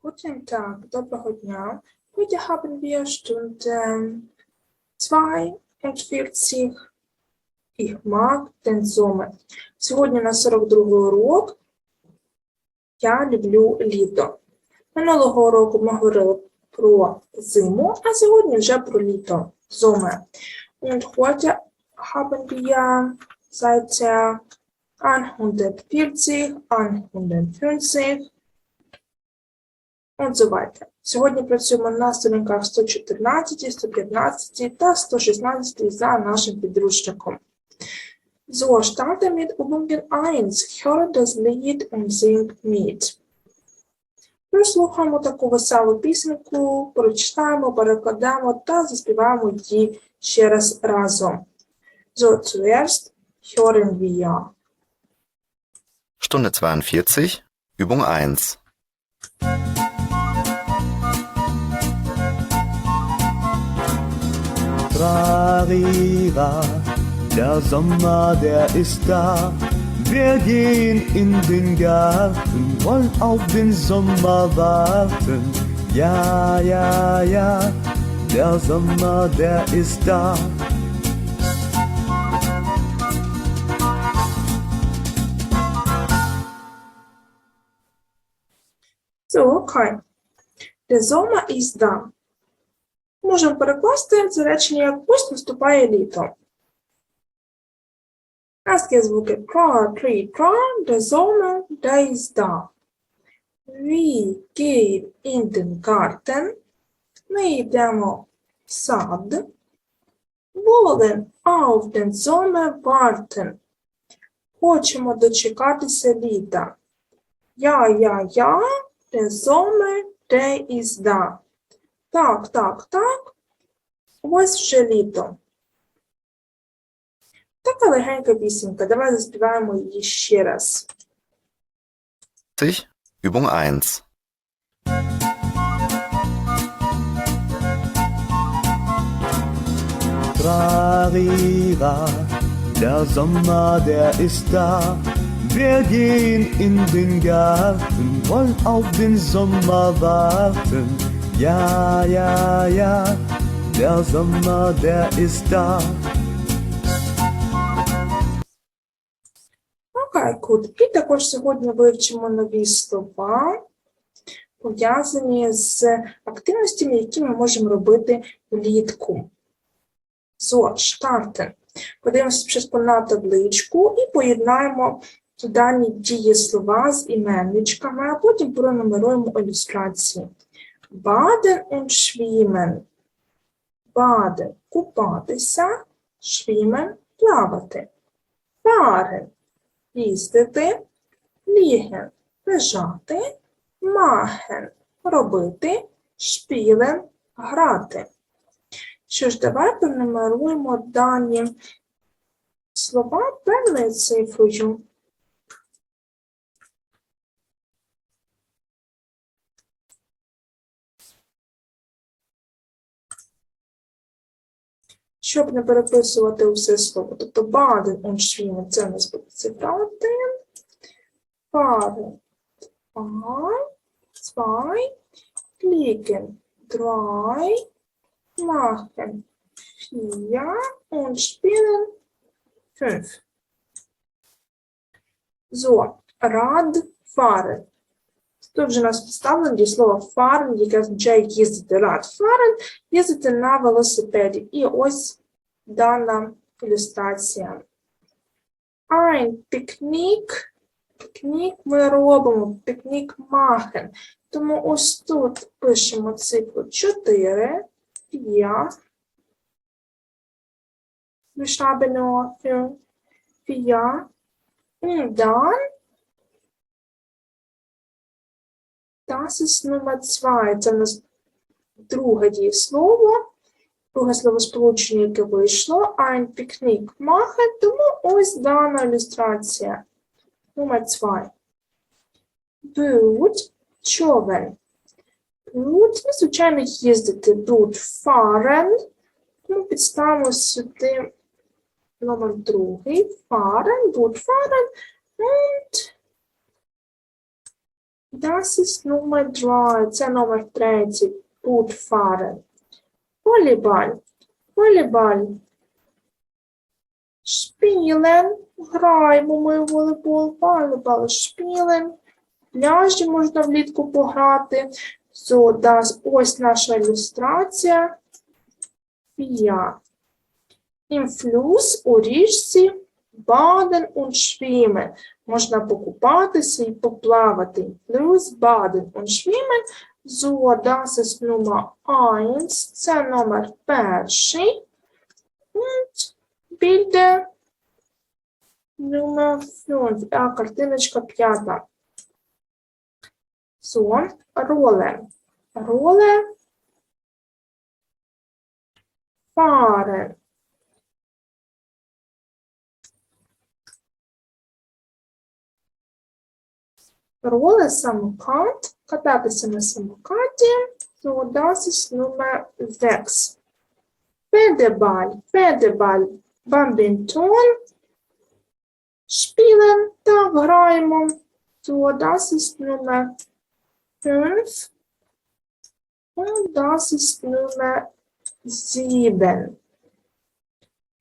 Guten Tag, доброго дня. Heute haben wir Stunde 42. Ich mag den Sommer. Сьогодні на 42 урок. Я люблю літо. Минулого року ми говорили про зиму, а сьогодні вже про літо. Sommer. Und heute haben wir Seite 140, 150 weiter. Сьогодні працюємо на сторінках 114, 115 та 116 за нашим підручником. So, starte mit Übungen 1. Höre das Lied und sing mit. Прослухаємо таку веселу пісеньку, прочитаємо, перекладемо та заспіваємо її ще раз разом. So, zuerst hören wir. Stunde 42, Übung 1. Trarira, der Sommer, der ist da. Wir gehen in den Garten, wollen auf den Sommer warten. Ja, ja, ja, der Sommer, der ist da. So, okay. Der Sommer ist da. Можемо перекласти це речення як ось наступає літо. Є звуки про, der Sommer, der ist da. Wir gehen in den Garten. Ми йдемо в сад. Wollen auf den Sommer warten. Хочемо дочекатися літа. Я, я, я, Sommer, der ist da. Так, так, так. Ось вже літо. Така легенька пісенька. Давай заспіваємо її ще раз. 40, Übung 1. Trarira, der Sommer, der ist da. Wir gehen in den Garten, wollen auf den Sommer warten. Ja, ja, ja, der Sommer, кут. І також сьогодні вивчимо нові слова, пов'язані з активностями, які ми можемо робити влітку. So, starten. Подивимося спочатку на табличку і поєднаємо дані дієслова з іменничками, а потім пронумеруємо ілюстрації. Baden und schwimmen. Baden – купатися, schwimmen – плавати. Fahren – їздити, liegen – лежати, machen – робити, spielen – грати. Що ж, давай пронумеруємо дані слова певною цифрою. Щоб не переписувати усе слово. Тобто baden und schwimmen – це у нас буде цифра 1. Fahren – 2, 2, liegen – 3, machen – 4 und spielen – 5. So, Rad fahren. Тут же у нас представлено дієслово fahren, яке означає їздити. Рад fahren – їздити на велосипеді. І ось дана ілюстрація. Ein пікнік. Пікнік ми робимо, пікнік machen. Тому ось тут пишемо цифру 4, 5. Wir schreiben nur 5, 4. Und dann Das ist Nummer 2. Це у нас друге дієслово. Друге словосполучення, яке вийшло. Ein пікнік machen. Тому ось дана ілюстрація. Номер 2. Boot – човен. Boot, звичайно, їздити. Boot – fahren. Тому підставимо сюди номер другий. Fahren, Boot. Und Das ist Nummer drei. Це номер третій. Put fahren. Волейбall. Волейбall. Spielen. Граємо ми в волейбол. Волейбall. Spielen. Пляжі можна влітку пограти. So, das, ось наша ілюстрація. Im Fluss у річці baden und schwimmen. Можна покупатися і поплавати. Fluss baden und schwimmen. So, das ist Nummer 1. Це номер перший. Und Bilder Nummer 5. А, картиночка п'ята. So, Rolle. Rolle. Fahren. Роли самокат. Кататися на самокаті. So, das ist Nummer 6. Федебаль. Федебаль. Бамбінтон. Spielen. Так, граємо. So, das ist Nummer 5. Und das ist Nummer 7.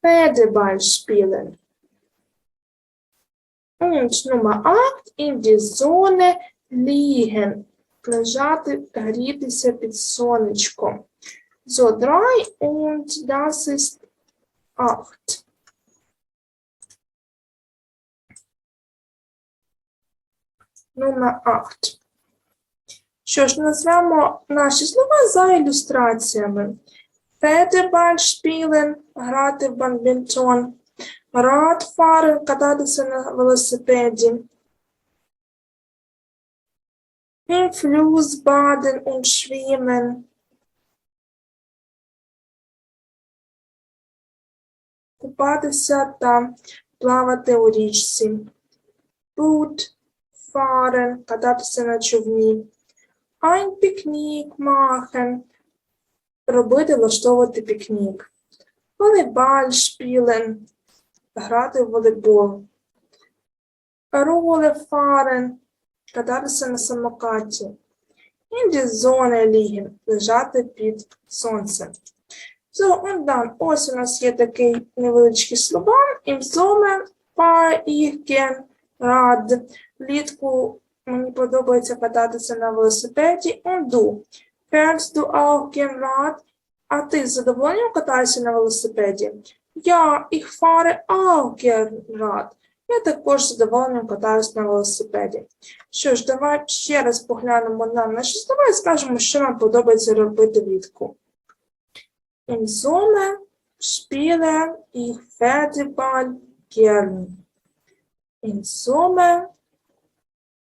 Pferdeball spielen. Und Nummer 8. In die Sonne liegen. Лежати, грітися під сонечком. So, 3 und das ist 8. Номер 8. Що ж, назвемо наші слова за ілюстраціями. Федебаль шпілен, грати в бадмінтон, радфарен, кататися на велосипеді. Im Fluss und schwimmen. Купатися та плавати у річці. Boot, fahren, кататися на човні. Ein Picknick machen. Робити, влаштовувати пікнік. Волейбаль spielen. Грати в волейбол. Роле fahren. Кататися на самокаті. Die Sonne liegen. Лежати під сонцем. So, dann, ось у нас є такий невеличкий слоган. Im Sommer fahre Rad. Влітку мені подобається кататися на велосипеді. Und du? Fährst du auch? А ти з задоволенням катаєшся на велосипеді? Ja, ich fahre auch. Я також з задоволенням катаюсь на велосипеді. Що ж, давай ще раз поглянемо на наші слова і скажемо, що нам подобається робити влітку. Im Sommer spiele ich Pferdeball gern. Im Sommer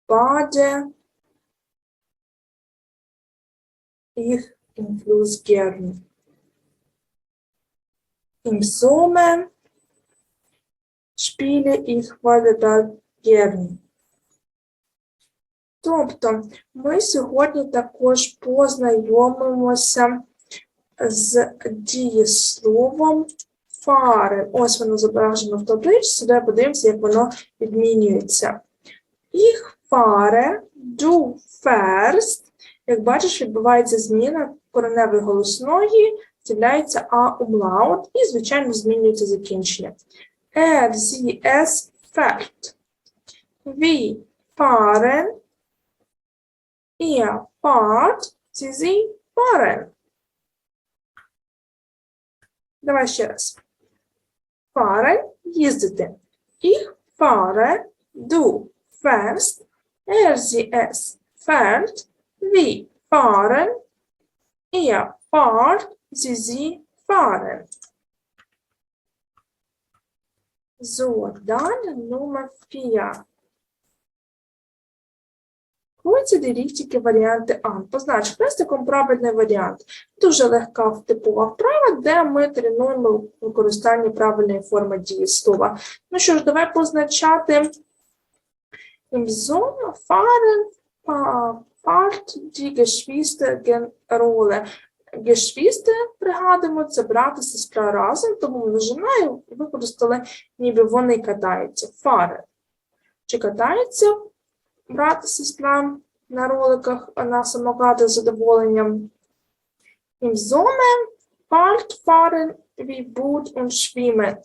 bade ich. Im Sommer spiele ich Volleyball gern. Тобто, ми сьогодні також познайомимося з дієсловом фари. Ось воно зображено в табличці, де подивимося, як воно відмінюється. Їх фаре, du first. Як бачиш, відбувається зміна кореневої голосної, з'являється а умлаут і, звичайно, змінюється закінчення. Er, sie, es, fährt. Wir fahren. Ihr fahrt. Sie, sie fahren. Давай ще раз. Fahren – їздити. Ich fahre, du fährst, er, sie, es fährt, wir fahren, ihr fahrt, sie, fahren. So, dann Nummer 4. Ось die richtige варіанти А. Познач хрестиком правильний варіант. Дуже легка типова вправа, де ми тренуємо використання правильної форми дієслова. Ну що ж, давай позначати im Sommer fahren fa- fahrt die Geschwister Rolle. Geschwister, пригадуємо, це брат і сестра разом, тому множиною використали, ніби вони катаються. Фари. Чи катаються брат і сестра на роликах на самокатах з задоволенням. Im Sommer bald fahren wir Boot und.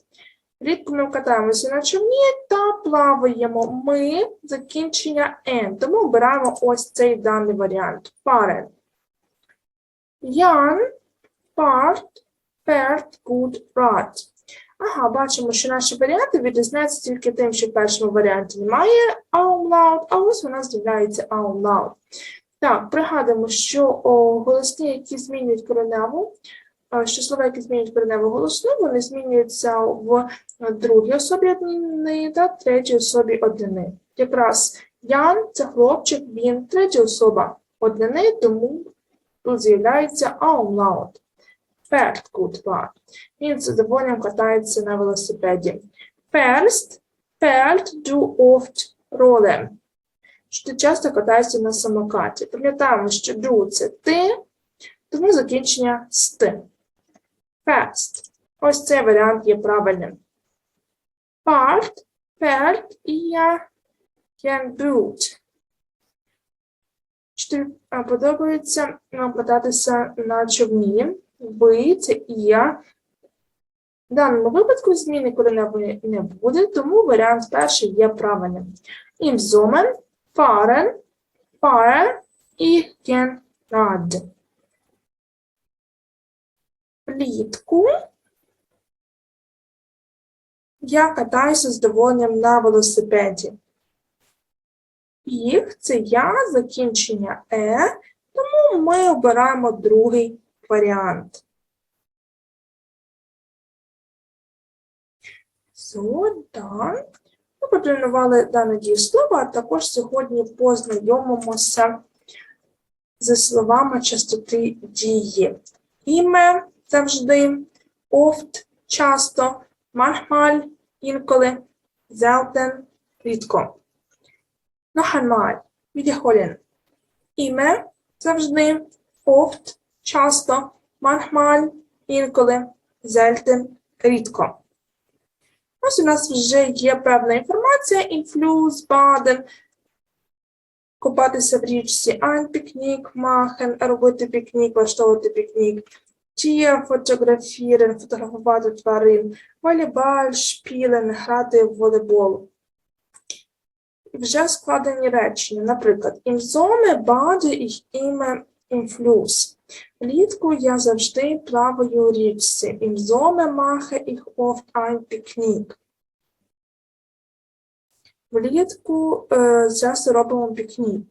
Рідко ми катаємося на човні та плаваємо. Ми закінчення N. Тому обираємо ось цей даний варіант. Fahren. Jan fährt, fährt gut Rad. Ага, бачимо, що наші варіанти відрізняються тільки тим, що в першому варіанті немає umlaut, а ось у нас з'являється umlaut. Так, пригадуємо, що о, голосні, які змінюють кореневу, е, що слова, які змінюють кореневу голосну, вони змінюються в другій особі однини та третій особі однини. Якраз Ян це хлопчик, він третя особа однини, тому тут з'являється umlaut. Fährt gut Rad. Він з задоволенням катається на велосипеді. First, fährt du oft Roller. Що часто катаєшся на самокаті. Пам'ятаємо, що du – це ти, тому закінчення з ти. First. Ось цей варіант є правильним. Fährt, fährt ihr gern Boot. Що подобається кататися на човні? Ви це і я. В даному випадку зміни кореневої не буде, тому варіант перший є правильним. Im Sommer fahren, gern Rad. Влітку я катаюся з задоволенням на велосипеді. Їх це я, закінчення е, тому ми обираємо другий варіант. Так. Ми потренували дане дієслово, а також сьогодні познайомимося зі словами частоти дії. Іме завжди, oft, часто, manchmal, інколи, selten, рідко. Einmal, wiederholen. Іме завжди, oft, часто, manchmal, інколи, selten, рідко. Ось у нас вже є певна інформація, інфлюз, баден, купатися в річці, айн, пікнік, махен, робити пікнік, влаштовувати пікнік, тіє, фотографірен, фотографувати тварин, волейбол, шпілен, грати в волейбол. Вже складені речення, наприклад, bade ich immer im Fluss. Влітку я завжди плаваю у річці. Sommer mache ich oft ein Picknick. Влітку е, часто робимо пікнік.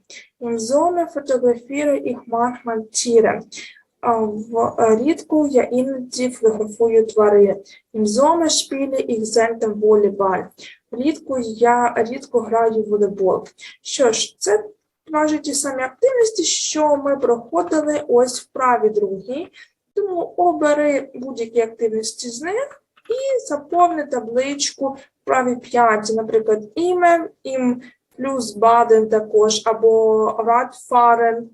Ich manchmal Tiere. А Влітку я іноді фотографую тварин. Spiele ich selten Volleyball. Влітку я рідко граю в волейбол. Що ж, це майже ті самі активності, що ми проходили ось в праві другій. Тому обери будь-які активності з них і заповни табличку в правій п'яті, наприклад, іме, ім плюс баден також, або радфарен.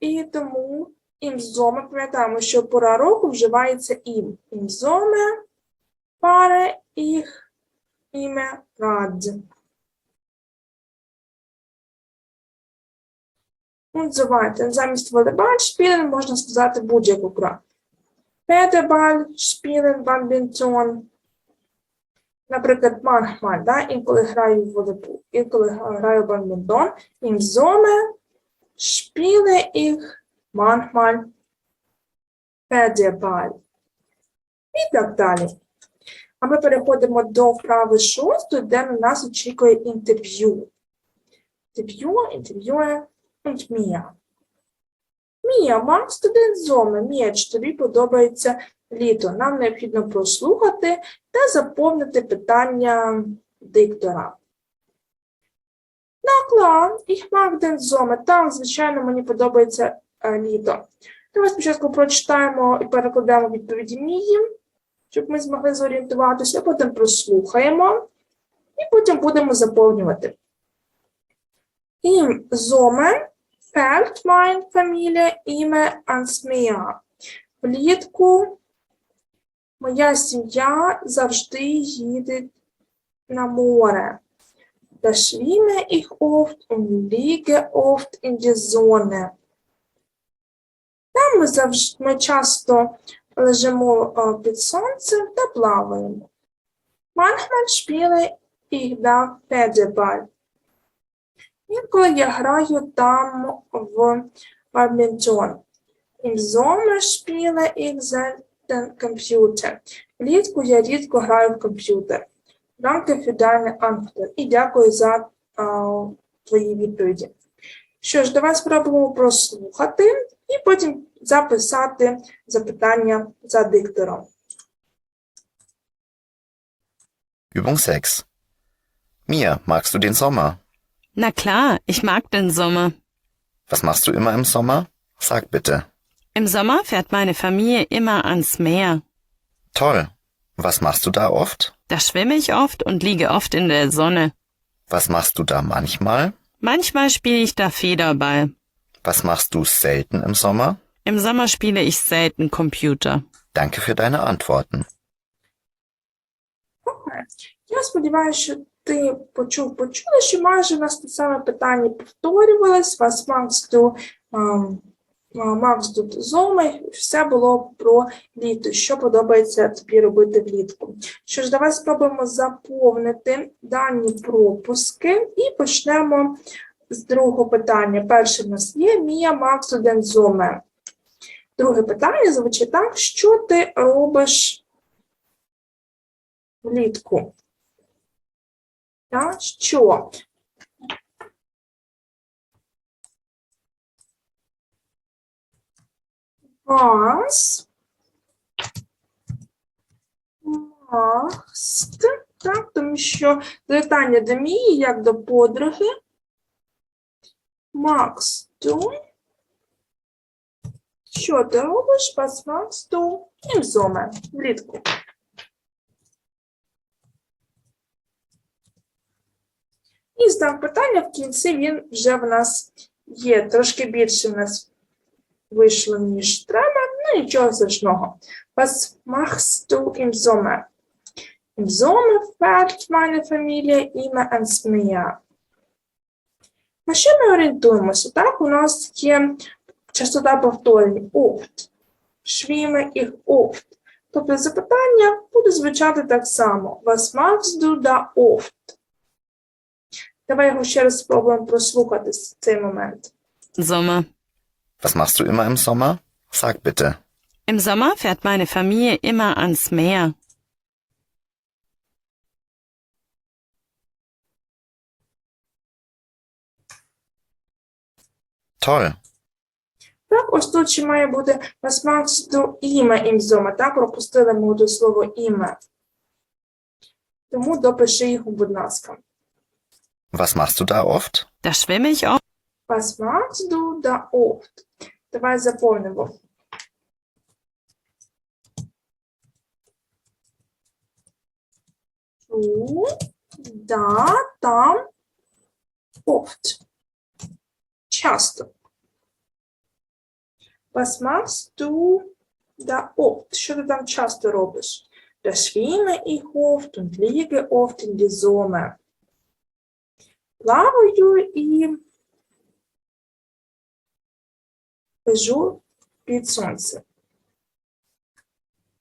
І тому імзоме, пам'ятаємо, що пора року вживається ім. Імзоме, паре, їх, іме, рад. Und. Замість волейбол spielen можна сказати будь-яку гру. Педебаль, spielen, бадмінтон. Наприклад, manchmal, да? інколи граю в волейбол, інколи граю в бадмінтон. Sommer spiele ich manchmal Педебаль. І так далі. А ми переходимо до вправи шостої, де на нас очікує інтерв'ю. Інтерв'ю, інтерв'ює und Mia. Мія, мам студент Зоми. Мія, чи тобі подобається літо? Нам необхідно прослухати та заповнити питання диктора. На кла, ich mag den Sommer. Так, звичайно, мені подобається літо. Давай спочатку прочитаємо і перекладемо відповіді Мії, щоб ми змогли зорієнтуватися, потім прослухаємо і потім будемо заповнювати. Im Sommer fährt meine Familie immer ans Meer. Влітку моя сім'я завжди їде на море. Da schwimme ich oft und liege oft in. Там ми завжди ми часто лежимо е, під сонцем та плаваємо. Manchmal spiele ich da Pferdeball. Інколи я граю там в бадмінтон. Im Sommer spiele ich selten Computer. Влітку я рідко граю в комп'ютер. Danke für deine. І дякую за а, твої відповіді. Що ж, давай спробуємо прослухати і потім записати запитання за диктором. Übung 6. Mia, magst du den Sommer? Na klar, ich mag den Sommer. Was machst du immer im Sommer? Sag bitte. Im Sommer fährt meine Familie immer ans Meer. Toll. Was machst du da oft? Da schwimme ich oft und liege oft in der Sonne. Was machst du da manchmal? Manchmal spiele ich da Federball. Was machst du selten im Sommer? Im Sommer spiele ich selten Computer. Danke für deine Antworten. Я сподіваюся, що ти почув, почула, що майже у нас те саме питання повторювалось. Вас Макс до Макс до Зоми, все було про літо, що подобається тобі робити влітку. Що ж, давай спробуємо заповнити дані пропуски і почнемо з другого питання. Перше в нас є Мія Макс Зоме. Друге питання звучить так: що ти робиш влітку? Та що? Was machst, так, тому що звертання до мії, як до подруги. Макс, du? Що ти робиш? Was machst du im Sommer? Влітку. І знак питання в кінці він вже в нас є. Трошки більше в нас вийшло, ніж треба. Ну, нічого страшного. Was machst du im Sommer? Im Sommer fährt meine Familie immer ans Meer. На що ми орієнтуємося? Так, у нас є частота повторень oft. Schwimme ich oft. Тобто запитання буде звучати так само. Was machst du da oft? Давай його ще раз спробуємо прослухати цей момент. Sommer. Was machst du immer im Sommer? Sag bitte. Im Sommer fährt meine Familie immer ans Meer. Toll. Так, ось тут ще має бути machst du immer im Так, пропустили ми до слово іме. Тому допиши їх, будь ласка. Was machst du da oft? Da schwimme ich oft. Was machst du da oft? Давай заповнимо. Du, да, там, oft. Часто. Was machst du da oft? Що ти там часто робиш? Da schwimme ich oft und liege oft in die Sonne. Плаваю і лежу під сонцем.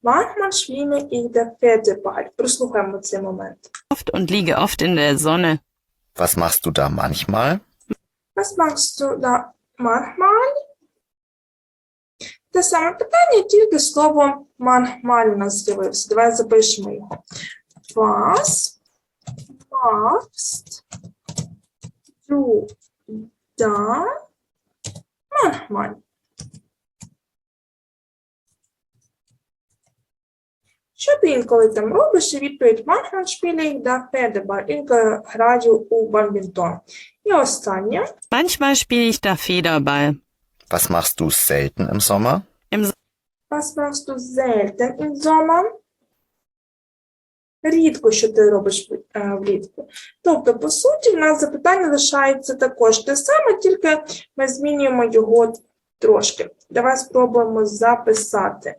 Manchmal schwimme ich der Pferdeball. Прослухаємо цей момент. Oft und liege oft in der Sonne. Was machst du da manchmal? Was machst du da manchmal? Те саме питання, тільки слово manchmal у нас з'явилося. Давай запишемо його. Du da manchmal? Що ти інколи там робиш? І відповідь manchmal da Pferdeball. Інколи граю у бадмінтон. І останнє. Manchmal spiele ich. Was machst du selten im Sommer? Was machst du selten im Sommer? Рідко, що ти робиш е, влітку. Тобто, по суті, в нас запитання лишається також те саме, тільки ми змінюємо його трошки. Давай спробуємо записати.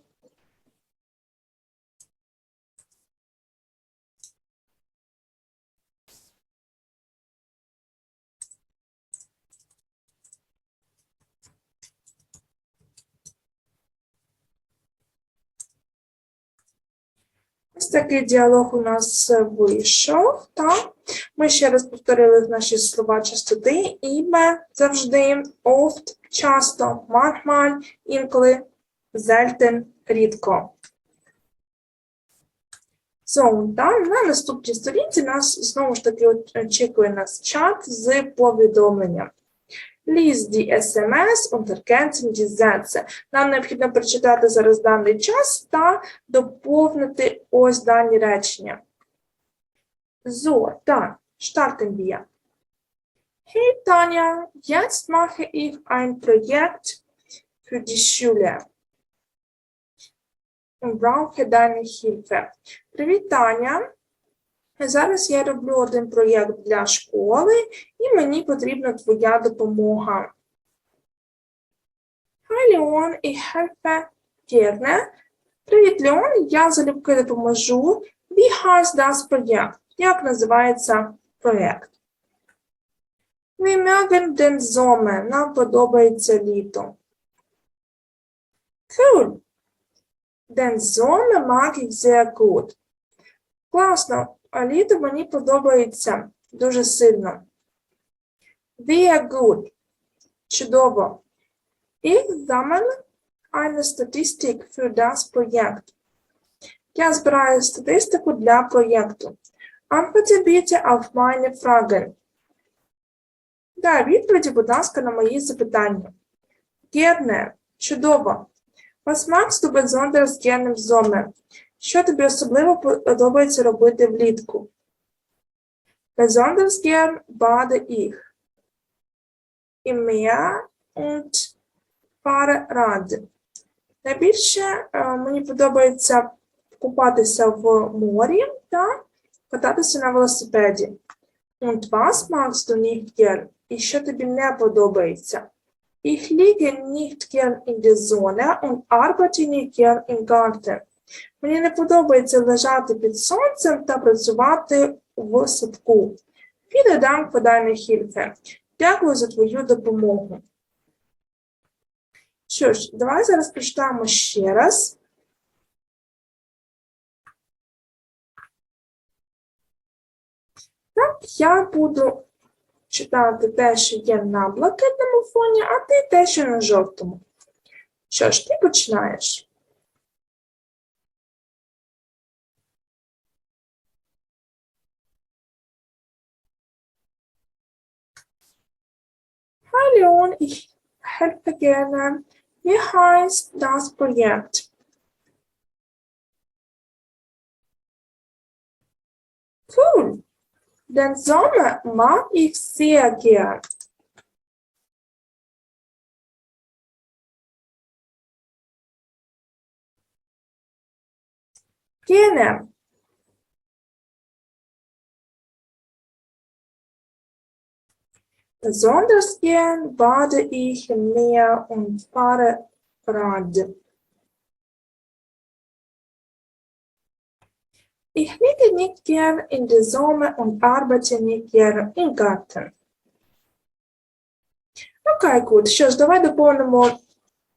Такий діалог у нас вийшов. Так? Ми ще раз повторили наші слова частоти. Іме завжди, oft, часто, manchmal, інколи, selten, рідко. So, да, на наступній сторінці нас знову ж таки очікує нас чат з повідомленням. Lies die SMS und ergänzen die Sätze. Нам необхідно прочитати зараз даний час та доповнити ось дані речення. So, dann starten wir. Hey Tanja, jetzt mache ich ein Projekt für die Schule. Und brauche deine Hilfe. Привіт, Таня. Зараз я роблю один проєкт для школи, і мені потрібна твоя допомога. Hi, Leon, ich helfe gerne. Привіт, Леон, я залюбки допоможу. Wie heißt das Projekt? Як називається проєкт? Wir mögen den Sommer. Нам подобається літо. Cool. Den Sommer mag ich sehr gut. Класно, а літо мені подобається дуже сильно. Very good. Чудово. Sammle eine Statistik für das Projekt. Я збираю статистику для проєкту. Antworte auf meine Fragen. Дай відповіді, будь ласка, на мої запитання. Gerne. Чудово. Was magst du besonders gerne im Sommer? Що тобі особливо подобається робити влітку? Besonders gern bade ich. Im Meer und fahre Rad. Найбільше е, мені подобається купатися в морі та кататися на велосипеді. Und was magst du nicht gern? І що тобі не подобається? Ich liege nicht gern in der Sonne und arbeite nicht gern im Garten. Мені не подобається лежати під сонцем та працювати в садку. Dank für deine Дякую за твою допомогу. Що ж, давай зараз прочитаємо ще раз. Так, я буду читати те, що є на блакитному фоні, а ти те, що на жовтому. Що ж, ти починаєш. Leon, ich helfe gerne. Wie heißt das Projekt? Cool. Den Sommer mag ich sehr gern. Gerne. Besonders gern bade ich im Meer und fahre Rad. Ich liege nicht gern in der Sonne und arbeite nicht gern im Garten. Окей, gut. Що ж, давай доповнимо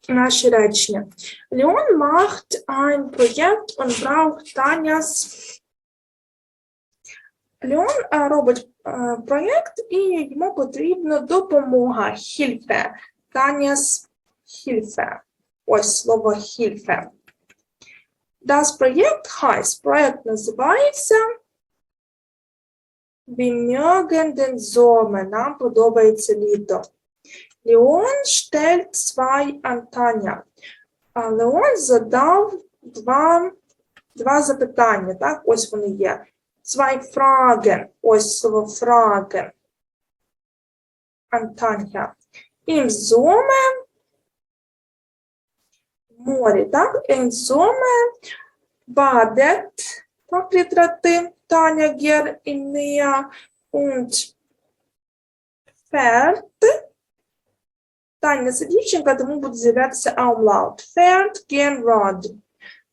наші речення. Leon macht ein Projekt und braucht Tanjas Леон е, робить е, проєкт і йому потрібна допомога Хільфе. Таняс Хільфе. Ось слово Хільфе. Das Projekt heißt, проєкт називається den Sommer. Нам подобається літо. Leon stellt zwei Antenna. Леон задав два, два запитання. Так, ось вони є. Zwei Fragen. Ось слово Fragen. Антanja. Im Sommer море, так? Im Sommer badet, так, літера Т, Таня Гер im Meer und fährt. Таня це дівчинка, тому буде з'являтися Umlaut. Fährt gern Rad.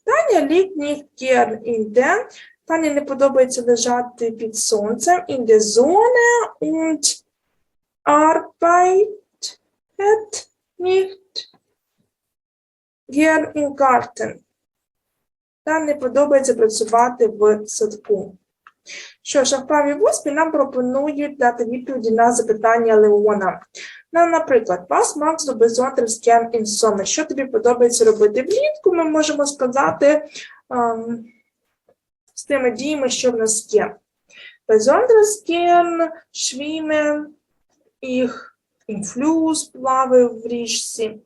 Таня liegt nicht gern in der Тані не подобається лежати під сонцем in der Sonne und arbeitet nicht gern im Garten. та не подобається працювати в садку. Що ж, а в праві восьмій нам пропонують дати відповіді на запитання Леона. Ну, наприклад, вас Макс до besonders gern in Sommer. Що тобі подобається робити влітку? Ми можемо сказати ем, з тими діями, що в нас є. Besonders gern їх Fluss, плаваю в річці.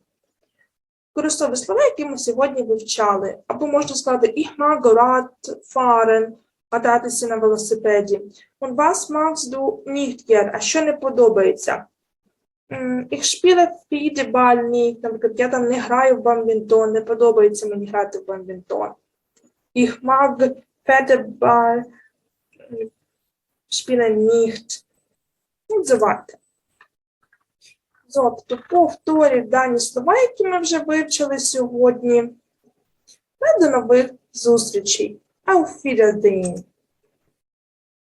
Використовую слова, які ми сьогодні вивчали. Або можна сказати ich mag fahren, кататися на велосипеді. Und was magst du nicht? А що не подобається? Ich spiele Fideball nicht. Наприклад, я там не граю в бадмінтон, не подобається мені грати в бадмінтон. Ich mag Federball, spiele nicht. Und so weiter. Тобто повторюю дані слова, які ми вже вивчили сьогодні. Та до нових зустрічей. Auf Wiedersehen.